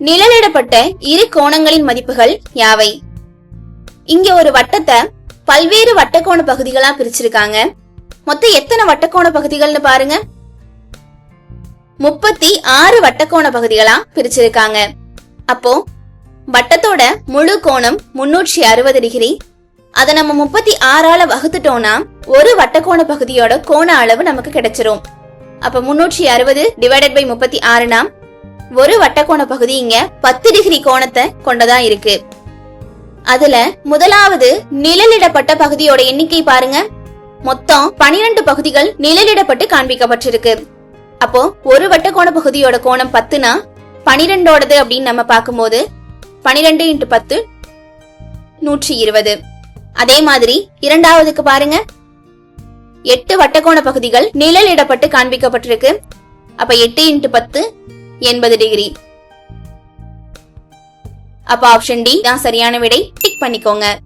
நிழலிடப்பட்ட இரு கோணங்களின் மதிப்புகள் யாவை? இங்க ஒரு வட்டத்தை பல்வேறு வட்டக்கோண பகுதிகளா பிரிச்சிருக்காங்க. மொத்தம் எத்தனை வட்டக்கோண பகுதிகள்னு பாருங்க. முப்பத்தி ஆறு வட்டக்கோண பகுதிகளா பிரிச்சிருக்காங்க. அப்போ வட்டத்தோட முழு கோணம் முன்னூற்றி அறுபது டிகிரி. அதை நம்ம முப்பத்தி ஆறால வகுத்துட்டோம்னா ஒரு வட்டக்கோண பகுதியோட கோண அளவு நமக்கு கிடைச்சிரும். அப்ப முன்னூற்றி அறுபது டிவைடட் பை முப்பத்தி ஆறுனா ஒரு வட்டக்கோண பகுதி இங்க பத்து டிகிரி கோணத்தை கொண்டதா இருக்கு. அதுல முதலாவது நிழலிடப்பட்ட பகுதியோட எண்ணிக்கை பாருங்க. மொத்தம் பனிரெண்டு பகுதிகள் நிழலிடப்பட்டு காண்பிக்கப்பட்டிருக்கு. அப்போ ஒரு வட்டக்கோண பகுதியோட கோணம் பத்துனா பனிரெண்டோடது அப்படின்னு நம்ம பார்க்கும்போது பனிரெண்டு இன்ட்டு பத்து நூற்றி இருபது. அதே மாதிரி இரண்டாவதுக்கு பாருங்க. எட்டு வட்டக்கோண பகுதிகள் நிழலிடப்பட்டு காண்பிக்கப்பட்டிருக்கு. அப்ப எட்டு இன்ட்டு பத்து எண்பது டிகிரி. அப்ப ஆப்ஷன் டி தான் சரியான விடை. டிக் பண்ணிக்கோங்க.